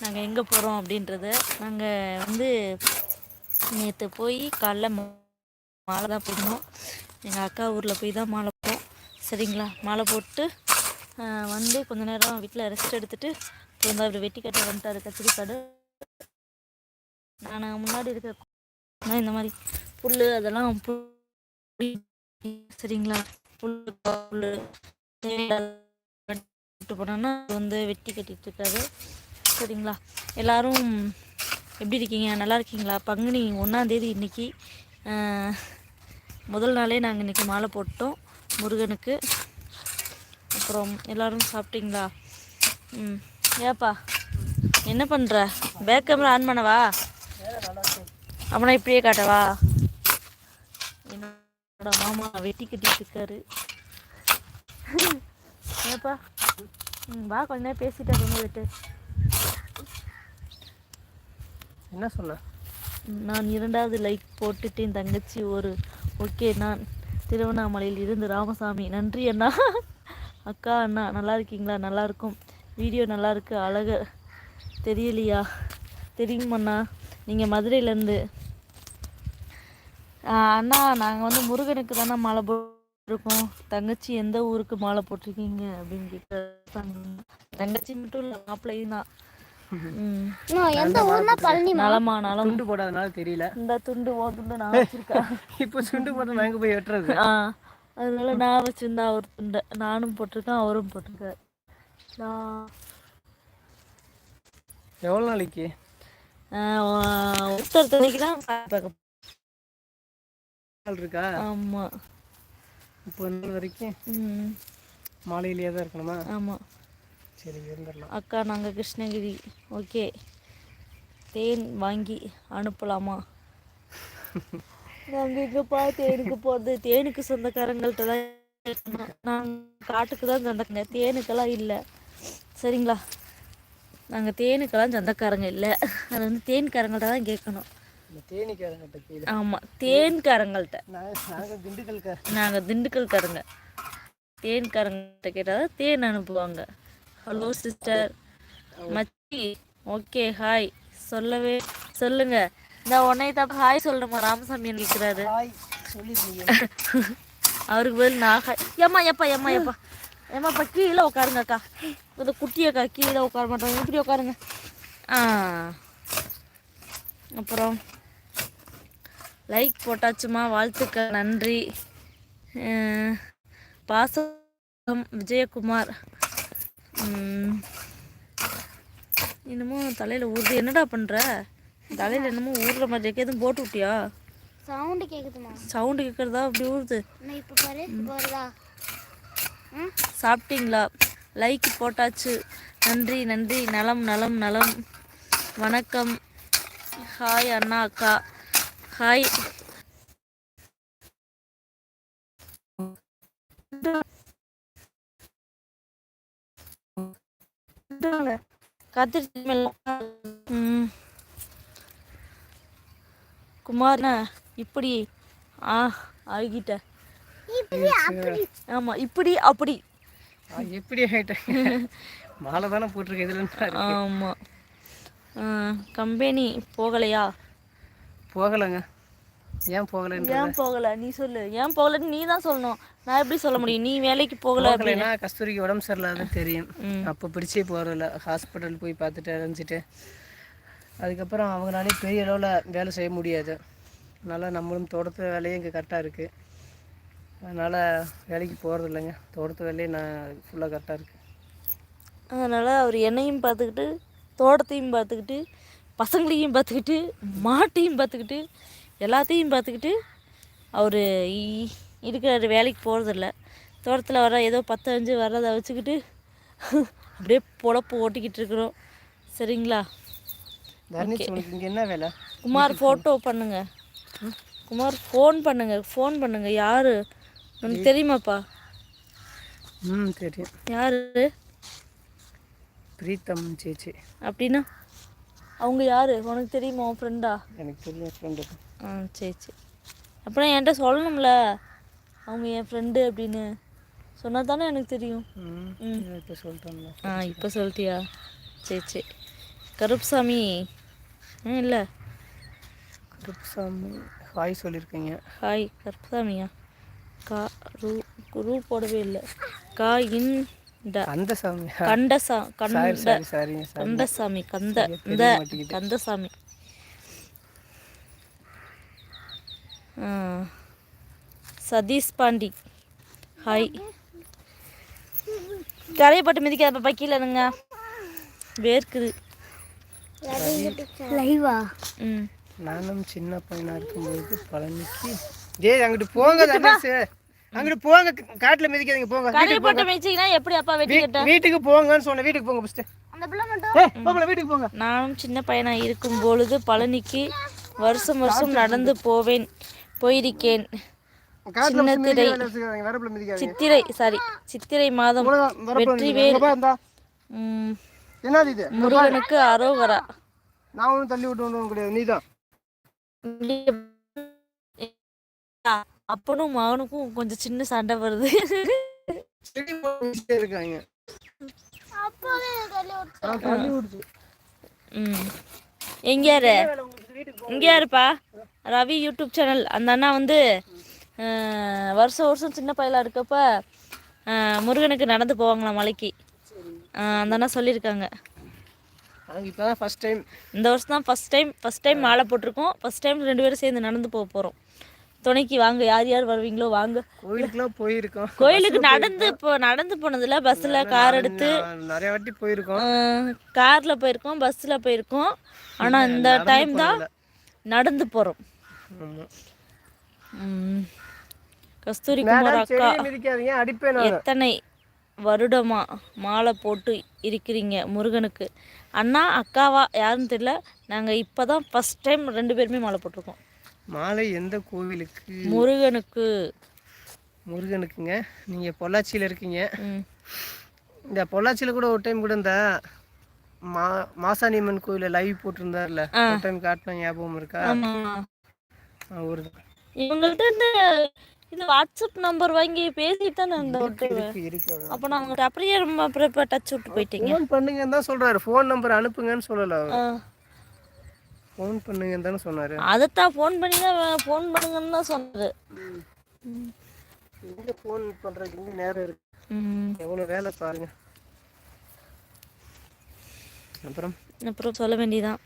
நாங்கள் எங்கே போகிறோம் அப்படின்றத நாங்கள் வந்து நேற்று போய் காலைல மா- மாலை தான் போடணும். எங்கள் அக்கா ஊரில் போய் தான் மாலை போட்டோம். சரிங்களா? மாலை போட்டு வந்து கொஞ்ச நேரம் வீட்டில் ரெஸ்ட் எடுத்துகிட்டு வந்து அவர் வெட்டி கட்ட வந்துட்டாரு கத்திரி காடு. நான் முன்னாடி இருக்க இந்த மாதிரி. புல் அதெல்லாம் சரிங்களா? புல் புல் போனோன்னா வந்து வெட்டி கட்டிட்டு இருக்காரு. சரிங்களா? எல்லோரும் எப்படி இருக்கீங்க? நல்லா இருக்கீங்களா? பங்குனி ஒன்றாந்தேதி இன்றைக்கி முதல் நாளே நாங்கள் இன்னைக்கு மாலை போட்டோம் முருகனுக்கு. அப்புறம் எல்லோரும் சாப்பிட்டீங்களா? ம் ஏப்பா என்ன பண்ணுற பேக் கேமரா ஆன் பண்ணவா? அப்பனா இப்படியே காட்டவா? என்னோட மாமா வெட்டி கட்டிட்டு இருக்காரு. ஏப்பா ம் வா கொஞ்ச நேரம் பேசிட்டு அப்புறமா விட்டு என்ன சொன்ன நான் இரண்டாவது லைக் போட்டுட்டேன் தங்கச்சி. ஒரு ஓகே நான் திருவண்ணாமலையில் இருந்து ராமசாமி. நன்றி அண்ணா. அக்கா அண்ணா நல்லா இருக்கீங்களா? நல்லா இருக்கும். வீடியோ நல்லா இருக்கு. அழக. தெரியலையா? தெரியுமாண்ணா நீங்கள் மதுரையிலேருந்து அண்ணா நாங்கள் வந்து முருகனுக்கு தானே மாலை போட்டிருக்கோம். தங்கச்சி எந்த ஊருக்கு மாலை போட்டிருக்கீங்க அப்படின்னு கேட்க தங்கச்சி மட்டும் இல்லை மாப்பிள்ளையும் தான். எந்த ஊர்னா பழனி நலமா நலம் துண்டு போடாதனால தெரியல. இந்த துண்டு ஓ துண்டு நான் வச்சிருக்கேன். இப்போ துண்டு போட்டு நான் எங்க போய் வெட்டுறது? ஆ அதனால நான் வச்சிருந்தா அவர் துண்டை. நானும் போட்டிருக்கேன் அவரும் போட்டிருக்காரு. நான் எவ்வளோ நாளைக்கு? ஒருத்தர் தனிக்கு தான் இருக்கா? ஆமாம் நாள் வரைக்கும் மாலையிலேயே தான் இருக்கணுமா? ஆமாம் சரி இருந்துடலாம். அக்கா நாங்கள் கிருஷ்ணகிரி. ஓகே. தேன் வாங்கி அனுப்பலாமா? நாங்கள் எங்கப்பா தேனுக்கு போகிறது தேனுக்கு சொந்தக்காரங்கள்ட்ட தான். நாங்கள் காட்டுக்கு தான் சொந்தக்காரங்க. தேனுக்கெல்லாம் இல்லை. சரிங்களா? நாங்கள் தேனுக்கெல்லாம் சொந்தக்காரங்க இல்லை. அது வந்து தேன்காரங்கள்ட்ட தான் கேட்கணும். ஆமாம் தேன்காரங்கள்ட்ட. நாங்கள் திண்டுக்கல்கார நாங்கள் திண்டுக்கல்காரங்க. தேன்காரங்கிட்ட கேட்டால் தான் தேன் அனுப்புவாங்க. ஹலோ சிஸ்டர் மச்சி ஓகே ஹாய் சொல்லவே சொல்லுங்க. இந்த உன்னை தப்ப ஹாய் சொல்கிறோமா ராமசாமி நிற்கிறாரு அவருக்கு பதில் நான் ஹாய் ஏம்மா எப்பா ஏம்மா எப்பா ஏம்மாப்பா கீழே உட்காருங்க அக்கா. இந்த குட்டி அக்கா கீழே உட்கார மாட்டாங்க. இப்படி உட்காருங்க. ஆ. அப்புறம் லைக் போட்டாச்சுமா. வாழ்த்துக்கள் நன்றி. பாசம் விஜயகுமார். என்னமோ தலையில் ஊறுது. என்னடா பண்ணுற தலையில் என்னமோ ஊறுற மாதிரி இருக்கு. எதுவும் போட்டு விட்டியா? சவுண்டு கேக்குதுமா. சவுண்டு கேட்குறதா அப்படி ஊறுது? இப்ப பாரு வருதா? சாப்பிட்டீங்களா? லைக் போட்டாச்சு. நன்றி நன்றி. நலம் நலம் நலம். வணக்கம். ஹாய் அண்ணா அக்கா. ஹாய் கத்திரி ம். குமார்ண்ணா இப்படி ஆ அழுகிட்ட இப்படி அப்படி. ஆமா இப்படி அப்படி. எப்படி ஆகிட்டேன். மாலை தானே போட்டிருக்கேன் இதுல? ஆமா. கம்பெனி போகலையா? போகலைங்க. ஏன் போகலைன்ற ஏன் போகல? நீ சொல்லு. ஏன் போகலன்னு நீ தான் சொல்லணும். நான் எப்படி சொல்ல முடியும்? நீ வேலைக்கு போகல அப்படின்னு. போகலைன்னா கஸ்தூரிக்கு உடம்பு சரியில்லாத தெரியும். அப்போ பிடிச்சே போகிறதில்ல ஹாஸ்பிட்டல் போய் பார்த்துட்டு அரைஞ்சிட்டு அதுக்கப்புறம் அவங்களாலே பெரிய அளவில் வேலை செய்ய முடியாது. அதனால் நம்மளும் தோட்டத்து வேலையும் இங்கே கரெக்டாக இருக்குது அதனால் வேலைக்கு போகிறது இல்லைங்க தோட்டத்து வேலையே நான் ஃபுல்லாக கரெக்டாக இருக்குது அதனால அவர் என்னையும் பார்த்துக்கிட்டு தோட்டத்தையும் பார்த்துக்கிட்டு பசங்களையும் பார்த்துக்கிட்டு மாட்டையும் பார்த்துக்கிட்டு எல்லாத்தையும் பார்த்துக்கிட்டு அவர் இருக்கிற வேலைக்கு போகிறதில்ல தோட்டத்தில் வர ஏதோ பத்து அஞ்சு வர்றதை வச்சுக்கிட்டு அப்படியே பொழப்பு ஓட்டிக்கிட்டு இருக்கிறோம். சரிங்களா? என்ன வேலை? குமார் ஃபோட்டோ பண்ணுங்க. குமார் ஃபோன் பண்ணுங்க ஃபோன் பண்ணுங்க. யாரு? உனக்கு தெரியுமாப்பா? ம் தெரியும். யாரு? பிரீத்தம் சேச்சி. அப்படின்னா? அவங்க யாரு? உனக்கு தெரியுமா உன் ஃப்ரெண்டா எனக்கு தெரியும் ஃப்ரெண்டு ஆ சரி சரி. அப்புறம் என்கிட்ட சொல்லணும்ல? அவங்க என் ஃப்ரெண்டு அப்படின்னு. சொன்னால் தானே எனக்கு தெரியும். ம் இப்போ சொல்லிட்டோம்ல ஆ இப்போ சொல்லிட்டியா? சரி சரி. கருப்சாமி ம் இல்லை. கருப்புசாமி ஹாய் சொல்லியிருக்கீங்க ஹாய் கருப்சாமியா கா ரூ ரூ போடவே இல்லை. கா இன் ட. அந்த சாமி கண்டசா கண்ட. கந்தசாமி கந்த இந்த. கந்தசாமி ஆ. சதீஷ் பாண்டி. ஹாய் கரையை போட்டு மிதிக்காத பாப்பா கீழே இருங்க வேர்க்குது. லைவா ம். நானும் சின்ன பையனா இருக்கும்போது பழனிக்கு டேய் அங்கிட்டு போங்க தனுஷ். அங்கிட்டு போங்க காட்டுல மிதிக்காதீங்க போங்க. கரையை போட்டு மிதிச்சிங்கன்னா எப்படி அப்பா வெட்டி கட்ட? வீட்டுக்கு போங்கன்னு சொன்னேன் வீட்டுக்கு போங்க ஃபர்ஸ்ட் அந்த பிள்ளை மட்டும்? வீட்டுக்கு போங்க. நானும் சின்ன பையனா இருக்கும் பொழுது பழனிக்கு வருஷம் வருஷம் நடந்து போவேன் போயிருக்கேன். சித்திரை சாரி சித்திரை மாதம். இவ்வளவுதான், வரப்புல வெற்றி மிதிக்காதீங்க. இங்க வேல் பா, இந்தா. ம், என்னது இது? முருகனுக்கு அரோகரா. நான் ஒன்றும் தள்ளி விட்டு ஒன்றும் கிடையாது நீதான் அப்பனும் மகனுக்கும் கொஞ்சம் சின்ன சண்டை வருது. செடி போட்டு மிதிச்சிட்டே இருக்காங்க. அப்பவே தள்ளி விட்டு நான் தள்ளி விடுச்சு ம். எங்க யாரு? இங்க யாருப்பா? Ravi YouTube channel. அந்த அண்ணா வந்து வருஷம் வருஷம் சின்ன பையலா இருக்கப்ப முருகனுக்கு நடந்து போவாங்களாம் மலைக்கு. அஹ், அந்த அண்ணா சொல்லியிருக்காங்க. நாங்கள் இப்போ தான் ஃபஸ்ட் டைம் இந்த வருஷம் தான் ஃபஸ்ட் டைம் ஃபஸ்ட் டைம் மாலை போட்டிருக்கோம். ஃபஸ்ட் டைம் ரெண்டு பேரும் சேர்ந்து நடந்து போக போகிறோம் துணைக்கு வாங்க யார் யார் வருவீங்களோ வாங்க. கோயிலுக்குலாம் போயிருக்கோம். கோயிலுக்கு நடந்து இப்போ நடந்து போனதில்ல பஸ்ஸில் கார் எடுத்து. நிறைய வாட்டி போயிருக்கோம். காரில் போயிருக்கோம் பஸ்ஸில் போயிருக்கோம். ஆனால் இந்த டைம் தான் நடந்து போகிறோம். கஸ்தூரி குமார் அக்கா எத்தனை வருடமா மாலை போட்டு இருக்கிறீங்க முருகனுக்கு? அண்ணா அக்காவா யாருன்னு தெரியல. நாங்கள் இப்போ தான் ஃபஸ்ட் டைம் ரெண்டு பேருமே மாலை போட்டிருக்கோம். மாலை எந்த கோவிலுக்கு? முருகனுக்கு. முருகனுக்குங்க. நீங்கள் பொள்ளாச்சியில் இருக்கீங்க. இந்த பொள்ளாச்சியில் கூட ஒரு டைம் கூட இந்த மா மாசாணியம்மன் கோயிலில் லைவ் போட்டிருந்தார்ல. ஒரு டைம் காட்டின ஞாபகம் இருக்கா? ஒரு இவங்கள்ட்ட இது வாட்ஸ்அப் நம்பர் வாங்கி பேசிட்டு தானே இருக்கு அப்போ நான் அவங்கள்ட்ட அப்படியே ரொம்ப இப்போ டச் விட்டு போயிட்டீங்க. ஃபோன் பண்ணுங்கன்னு தான் சொல்றாரு. ஃபோன் நம்பர் அனுப்புங்கன்னு சொல்லல. ஃபோன் பண்ணுங்கன்னு தானே சொன்னாரு. அதைத்தான் ஃபோன் பண்ணி தான் ஃபோன் பண்ணுங்கன்னு தான் சொன்னாரு. எங்க ஃபோன் பண்றதுக்கு எங்க நேரம் இருக்கு. ம். எவ்வளவு வேலை பாருங்க. அப்புறம்? அப்புறம் சொல்ல வேண்டியதான்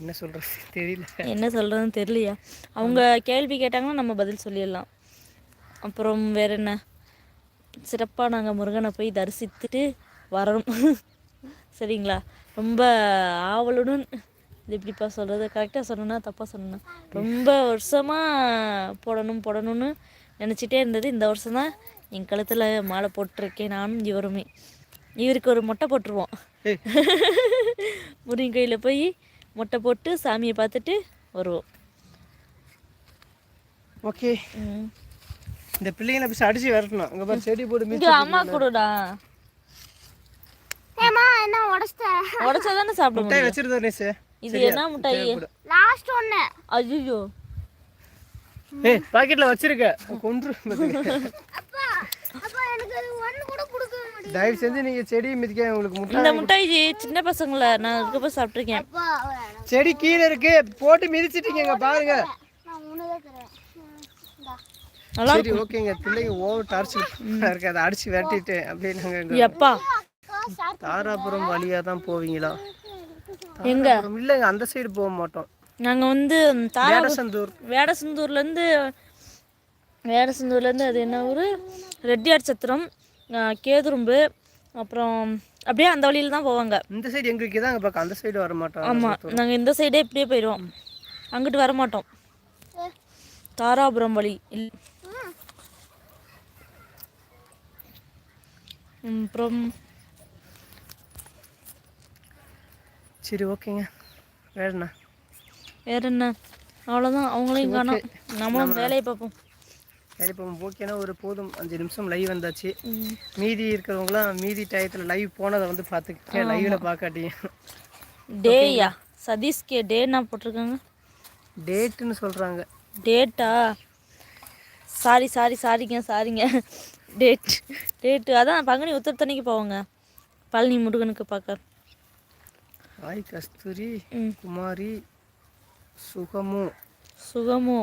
என்ன சொல்றது? தெரியல. என்ன சொல்கிறதுன்னு தெரியலையா. அவங்க கேள்வி கேட்டாங்கன்னா நம்ம பதில் சொல்லிடலாம். அப்புறம் வேற என்ன? சிறப்பாக நாங்கள் முருகனை போய் தரிசித்துட்டு வரணும் சரிங்களா? ரொம்ப ஆவலுடன் இது எப்படிப்பா சொல்கிறது கரெக்டாக சொன்னேன்னா தப்பாக சொன்னேன்னா ரொம்ப வருஷமாக போடணும் போடணும்னு நினச்சிட்டே இருந்தது. இந்த வருஷம் தான் என் கழுத்தில் மாலை போட்டிருக்கேன் நானும் இவருமே. இவருக்கு ஒரு மொட்டை போட்டுருவோம். ஏய். முருகன் கோயிலில் போய் மொட்டை போட்டு சாமியை பார்த்துட்டு வருவோம். ஓகே. இந்த பிள்ளைங்களை போய் அடிச்சு விரட்டணும். அங்க பாரு செடி இங்க மிதிச்சு அம்மா கொடுடா. ஏமா என்ன உடச்சிட்ட? உடச்சா தானே சாப்பிட முட்டாய் முடியும். வச்சிருந்தோம் நேசு இது என்ன மிட்டாய் லாஸ்ட் ஒன்று ஐயோ ஏய் பாக்கெட்ல வச்சிருக்க. கொன்று அப்பா அப்பா எனக்கு அது ஒன்று கூட கொடுக்க மாட்டேங்குது தயவு செஞ்சு நீங்க செடி மிதிக்க உங்களுக்கு முட்டை இந்த மிட்டாய் இது சின்ன பசங்கள நான் இருக்கப்ப வேணாம். செடி கீழே இருக்கு. போட்டு மிதிச்சிட்டீங்க பாருங்க. சரி ஓகேங்க பிள்ளைங்க ஓவர் டார்ச்சர் இருக்கு அதை அடிச்சு விரட்டிட்டு அப்படியே நாங்க எப்பா தாராபுரம் வழியா தான் போவீங்களா? எங்க? இல்லைங்க அந்த சைடு போக மாட்டோம். நாங்க வந்து தாரா வேடசந்தூர். வேடசந்தூர்லேருந்து வேடசந்தூர்லேருந்து அது என்ன ஊர்? ரெட்டியார் சத்திரம். கேதுரும்பு அப்புறம் அப்படியே அந்த வழியில தான் போவாங்க. இந்த சைடு எங்க இருக்குதா அங்க பார்க்க அந்த சைடு வர மாட்டோம் ஆமாம் நாங்கள் இந்த சைடே இப்படியே போயிடுவோம். அங்கிட்டு வர மாட்டோம் தாராபுரம் வழி. அப்புறம் சரி ஓகேங்க. வேற என்ன? வேற என்ன? அவ்வளோதான் அவங்களையும் காணோம். நம்மளும் வேலையை பார்ப்போம். இப்போ ஓகேனா ஒரு போதும். அஞ்சு நிமிஷம் லைவ் வந்தாச்சு. மீதி இருக்கிறவங்களாம் மீதி டயத்தில் லைவ் போனதை வந்து பார்த்துக்கிட்டே லைவ்ல பார்க்காட்டிங்க டேயா சதீஷ்கே டேனா போட்டிருக்காங்க? டேட்டுன்னு சொல்றாங்க. டேட்டா சாரி சாரி சாரிங்க சாரிங்க டேட் டேட்டு அதான் பங்குனி உத்தரத்தன்னைக்கு போவாங்க. பழனி முருகனுக்கு பார்க்க. ஹாய் கஸ்தூரி. குமாரி சுகமு. சுகமோ.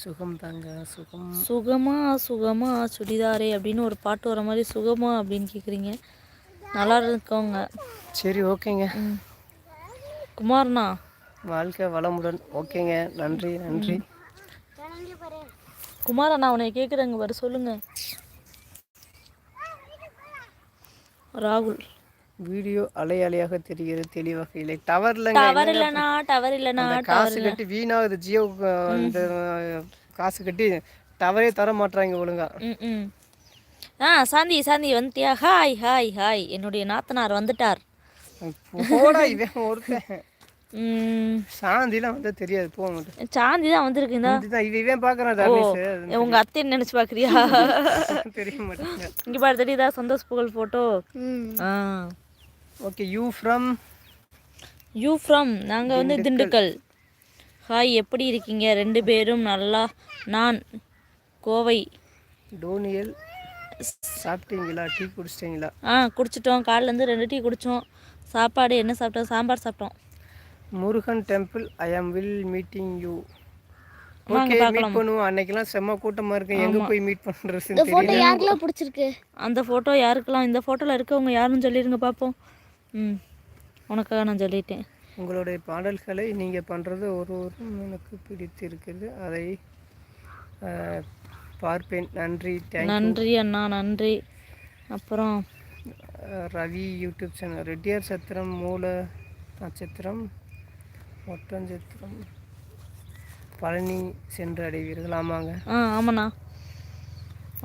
சுகம் தாங்க சுகம். சுகமா சுகமா சுடிதாரே அப்படின்னு ஒரு பாட்டு வர மாதிரி சுகமா அப்படின்னு கேட்குறீங்க நல்லா இருக்கவங்க சரி ஓகேங்க. குமார்ண்ணா வாழ்க்கை வளமுடன். ஓகேங்க. நன்றி நன்றி. குமார் அண்ணா உன்னை கேட்குறேங்க வர சொல்லுங்க. ராகுல். வீடியோ அலை அலையாக தெரிகிறது தெளிவாக இல்லை டவர் இல்லைண்ணா டவர் இல்லைண்ணா அந்த காசு கட்டி வீணாகுது ஜியோ அந்த காசு கட்டி டவரே தர மாட்றாங்க ஒழுங்கா. ஆ சாந்தி சாந்தி வந்துட்டியா? Hi hi hi. என்னுடைய நாத்தனார் வந்துட்டார். போடா இவன் ஒருத்தன். ம். சாந்திலாம் வந்து தெரியாது போக மாட்டேன் சாந்தி தான் வந்திருக்கு இந்த இதுதான் இவன் இவன் பார்க்கறான் தர்ணேஷ் உங்க அத்தைன்னு நினைச்சு தெரிய மாட்டேங்க இங்க பாரு தெரியுதா? Santhosh Pugazh photo ah. Okay you from you from நாங்க வந்து திண்டுக்கல். ஹாய் எப்படி இருக்கீங்க? ரெண்டு பேரும் நல்லா. நான் கோவை. டோனியல் சாப்பிட்டீங்களா? டீ குடிச்சிட்டீங்களா? ஆ குடிச்சிட்டோம். காலையிலேருந்து ரெண்டு டீ குடித்தோம் சாப்பாடு என்ன சாப்பிட்டோம்? சாம்பார் சாப்பிட்டோம். Murugan temple I am will meeting you okay. Meet பண்ணுவோம். அன்னைக்கெல்லாம் செம்ம கூட்டமா இருக்கு. எங்க போய் மீட் பண்றதுன்னு தெரியல. யாருக்கெல்லாம் பிடிச்சிருக்கு? அந்த ஃபோட்டோ யாருக்கெல்லாம்? இந்த ஃபோட்டோவில் இருக்கவங்க யாருன்னு சொல்லிடுங்க பார்ப்போம். ம். உனக்காக நான் சொல்லிட்டேன். உங்களுடைய பாடல்களை நீங்க பண்றது ஒரு ஒரு எனக்கு பிடித்து இருக்கிறது அதை பார்ப்பேன். நன்றி. நன்றி அண்ணா நன்றி. அப்புறம் ரவி யூடியூப் சேனல். ரெட்டியார் சத்திரம் மூல நட்சத்திரம் ஒட்டஞ்சத்திரம் பழனி சென்று அடைவீர்கள். ஆமாங்க. ஆ ஆமாண்ணா.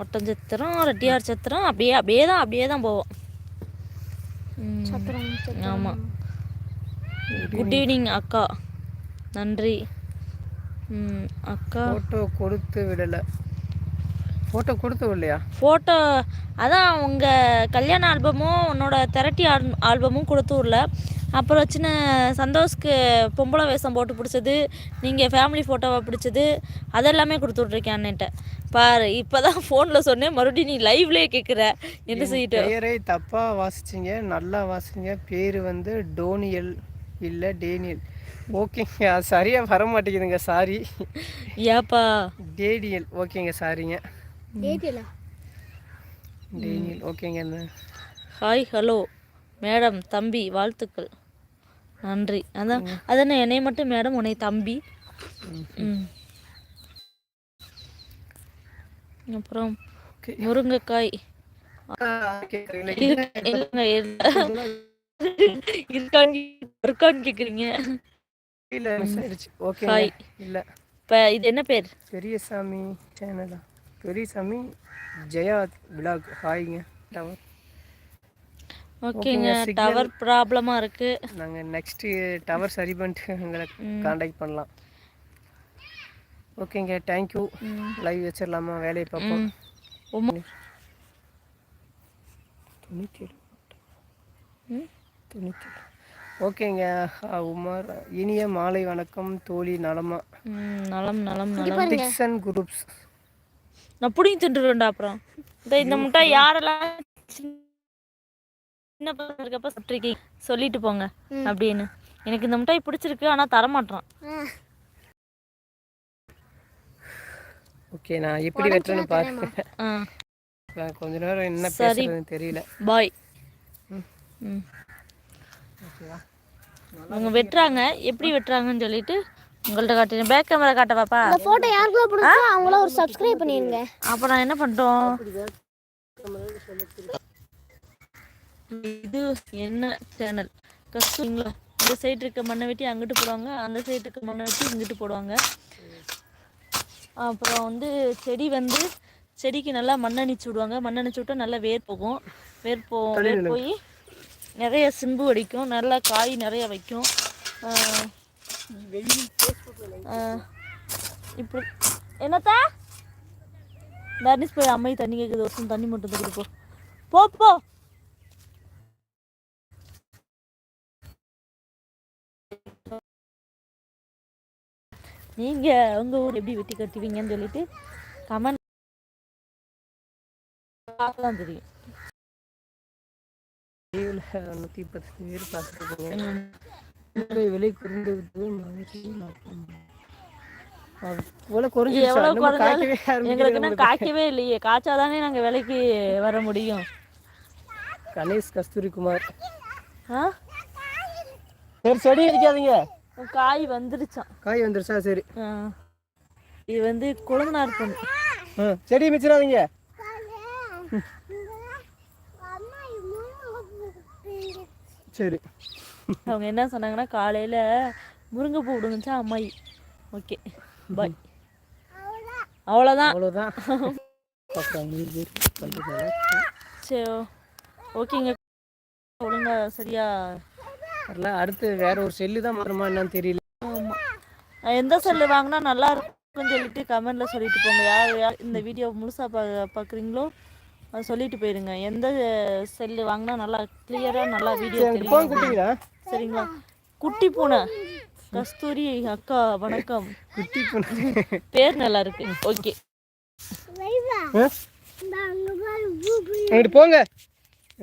ஒட்டஞ்சத்திரம் ரெட்டியார் சத்திரம் அப்படியே அப்படியே தான் அப்படியே தான் போவோம். ஆமாம் குட் ஈவினிங் அக்கா. நன்றி. ம், அக்கா. ஃபோட்டோ கொடுத்து விடலை. ஃபோட்டோ கொடுத்து விடலையா? ஃபோட்டோ அதான் உங்கள் கல்யாண ஆல்பமும் உன்னோட தெரட்டி ஆல் ஆல்பமும் கொடுத்து விடல. அப்புறம் சின்ன சந்தோஷ்க்கு பொம்பளை வேஷம் போட்டு பிடிச்சது நீங்கள் ஃபேமிலி ஃபோட்டோவை பிடிச்சது அதெல்லாமே கொடுத்து விட்ருக்கேன் அண்ணன்ட்ட. பாரு இப்போ தான் ஃபோனில் சொன்னேன் மறுபடியும் நீ லைவ்லேயே கேட்குற என்ன செய்யிட்டு? பெயரை தப்பா வாசிச்சிங்க நல்லா வாசிங்க. பேர் வந்து டோனியல் இல்லை டேனியல். ஓகேங்க சரியாக வர மாட்டேங்குதுங்க சாரி ஏப்பா? டேனியல் ஓகேங்க சாரிங்க. டேனியல்? ஓகேங்க ஹாய் ஹலோ மேடம் தம்பி வாழ்த்துக்கள். நன்றி. அதான் அதானே என்னை மட்டும் மேடம் உன்னை தம்பி. ம். அப்புறம் முருங்கைக்காய். இருக்கான்னு கேக்குறீங்க. இல்லை ஓகே. இல்லை. இப்போ இது என்ன பேர்? பெரியசாமி சேனலா. பெரியசாமி ஜெயா விலாக். ஹாய்ங்க. டவர். ஓகேங்க டவர் ப்ராப்ளமாக இருக்கு. நாங்கள் நெக்ஸ்ட்டு டவர் சரி பண்ணிட்டு உங்களை காண்டாக்ட் பண்ணலாம். ஓகேங்க தேங்க்யூ லைவ் வச்சிடலாமா? வேலையை பார்ப்போம். தொண்ணூற்றி ஏழு தொண்ணூற்றி ஏழு ஓகேங்க உமார். இனிய மாலை வணக்கம் தோழி நலமா. நலம் நலம் நலம். டிக்சன் குரூப்ஸ் நான் புடிங்கி தின்றுவேன்டா அப்புறம். இந்த இந்த முட்டை யாரெல்லாம் சின்ன பசங்க இருக்கப்ப சொல்லிட்டு போங்க அப்படின்னு. எனக்கு இந்த மிட்டாய் பிடிச்சிருக்கு ஆனால் தரமாட்டான் ஓகே நான் எப்படி வெட்டுறேன்னு பார்க்குறேன். ஆ. நான் கொஞ்ச நேரம் என்ன சரி. பேசுறதுன்னு தெரியல. பாய். அவங்க வெட்டுறாங்க. எப்படி வெட்டுறாங்கன்னு சொல்லிட்டு உங்கள்ட்ட காட்டுறேன். பேக் கேமரா காட்டவாப்பா இந்த போட்டோ யாருக்கெல்லாம் பிடிச்சோ அவங்களாம் ஒரு சப்ஸ்கிரைப் பண்ணிருங்க. அப்போ நான் என்ன பண்ணிட்டோம் இது என்ன சேனல் கஷ்டங்களா இந்த சைடு இருக்க மண்ணை வெட்டி அங்கிட்டு போடுவாங்க. அந்த சைடு இருக்க மண்ணை வெட்டி இங்கிட்டு போடுவாங்க. அப்புறம் வந்து செடி வந்து செடிக்கு நல்லா மண்ணணிச்சு விடுவாங்க. மண்ணணிச்சு விட்டா நல்லா வேர் போகும். வேர் போ வேர் போய் நிறைய சிம்பு அடிக்கும். நல்லா காய் நிறைய வைக்கும். இப்படி. என்னத்தா? தர்னிஸ் போய் அம்மை தண்ணி கேட்குது வருஷம் தண்ணி மட்டும் தகுது போ போ. போ நீங்க உங்க ஊர் எப்படி வெட்டி கட்டுவீங்கன்னு சொல்லிட்டு கமெண்ட் தான் தெரியும். நூற்றி பத்து பேர் பார்த்துருக்கோங்க. விலை குறைந்து எங்களுக்கு காய்க்கவே இல்லையே. காய்ச்சாதானே நாங்கள் விலைக்கு வர முடியும். கணேஷ் கஸ்தூரிக்குமார் ஆ? சரி செடி அடிக்காதீங்க காய் வந்துருச்சான் காய் வந்துருச்சா? சரி. இது வந்து கொழுந்தனார் பொண்ணு. செடி மிச்சிடாதீங்க. சரி. அவங்க என்ன சொன்னாங்கன்னா காலையில் முருங்கைப்பூ விடுங்கச்சா அம்மாயி. Okay bye. அவ்வளோதான். அவ்வளோதான். சரி ஓகேங்க. ஒழுங்கா சரியா வரல அடுத்து வேற ஒரு செல்லு தான் மாறுமா என்னன்னு தெரியல. ஆமாம் எந்த செல்லு வாங்கினா நல்லா இருக்கும்னு சொல்லிட்டு கமெண்ட்ல சொல்லிட்டு போங்க. யார் யார் இந்த வீடியோ முழுசா பா பார்க்குறீங்களோ அதை சொல்லிட்டு போயிருங்க. எந்த செல்லு வாங்கினா நல்லா கிளியரா நல்லா வீடியோ சரிங்களா? குட்டி பூனை. கஸ்தூரி அக்கா வணக்கம். குட்டி பூனை. பேர் நல்லா இருக்கு. ஓகே. போங்க.